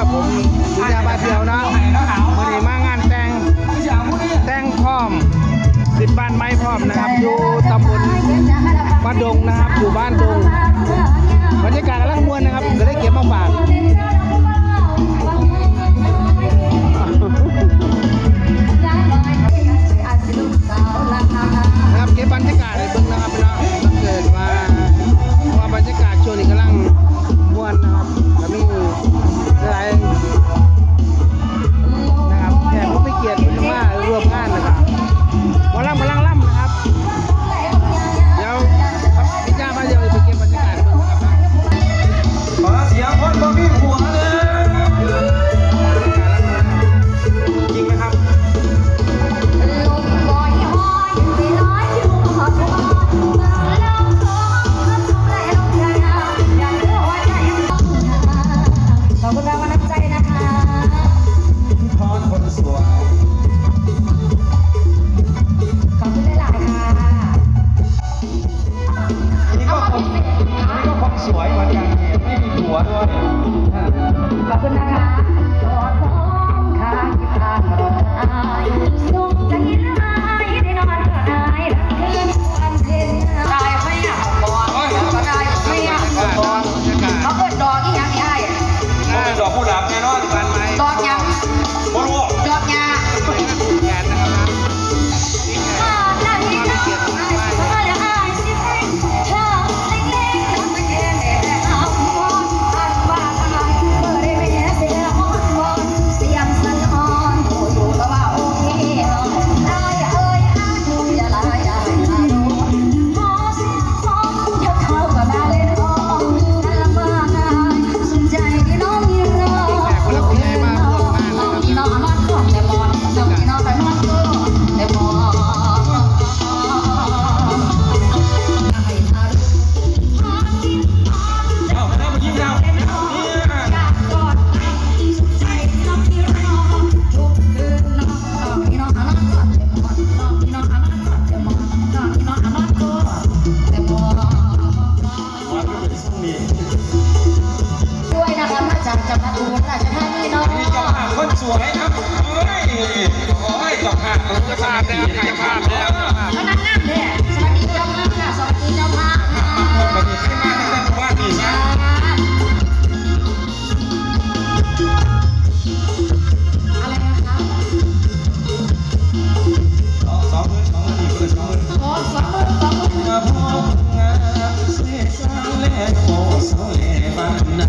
อผมสุญาบาเทียวนะวันนี้มางานแต่งแต่งพร้อมขึ้บ้านไม้พร้อมนะครับอยู่ตำบลบ้านดงนะครับอยู่บ้านดงบรรยากาศกำลังมวนนะครับก็ได้เก็บมาฝาก นะครับกายภามันสามัสดีาภาพนนึ่งนะอสีกงหหลมื่าเสียสแล้ล้วบ้นนา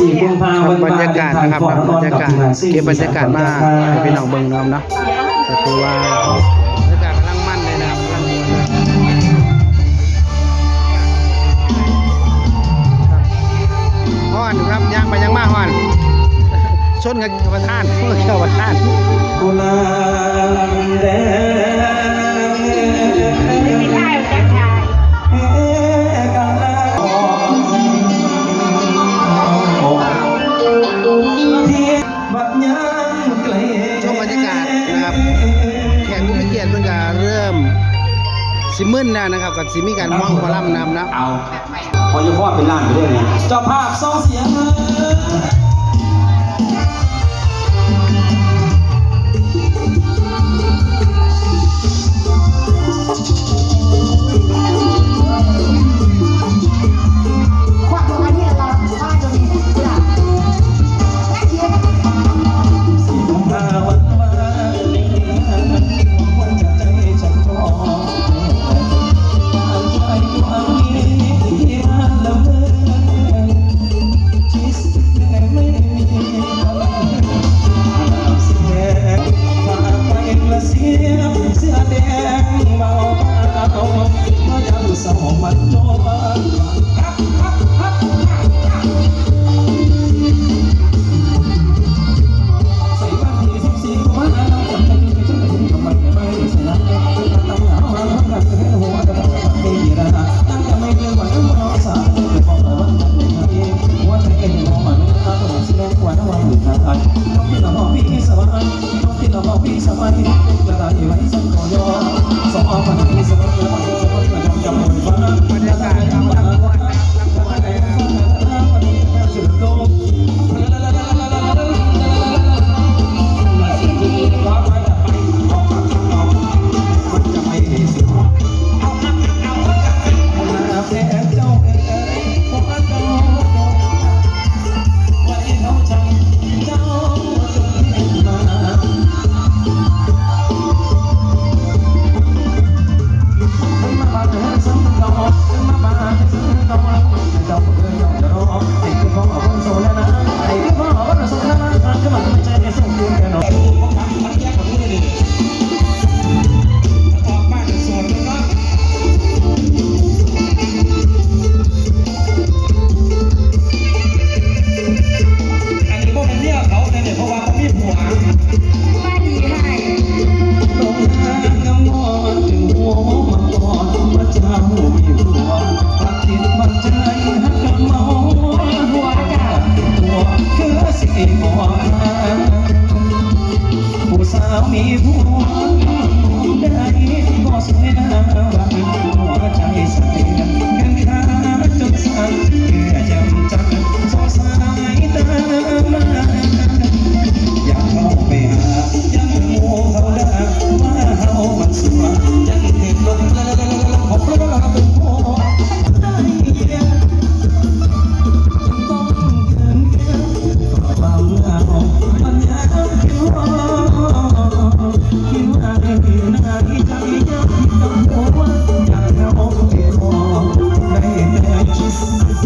สี่กุมภาพันธ์บรรยากาศนะครับบรรยากาศเก็บบรรยากาศมาให้พี่น้องเบิ้งน้องนะก็คือว่าบรรยากาศกำลังมั่นเลยนะครับยังอนครับยางไปยัางมาห้อนชนกับประธานชนกับประธานกุลาแดงไม่ได้จักร ช่วงบรรยากาศนะครับ แขกผู้มีเกียรติเพิ่งจะเริ่มซิมึนแล้นะครับกับซิมีการมองคอลัมน์นำนะเอาพอจะพ่อเป็นล้านไปเรื่อยเจ้าภาพส่งเสียง ay, matinaw ang bisa ay, naglalaki ay isang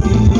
Thank you.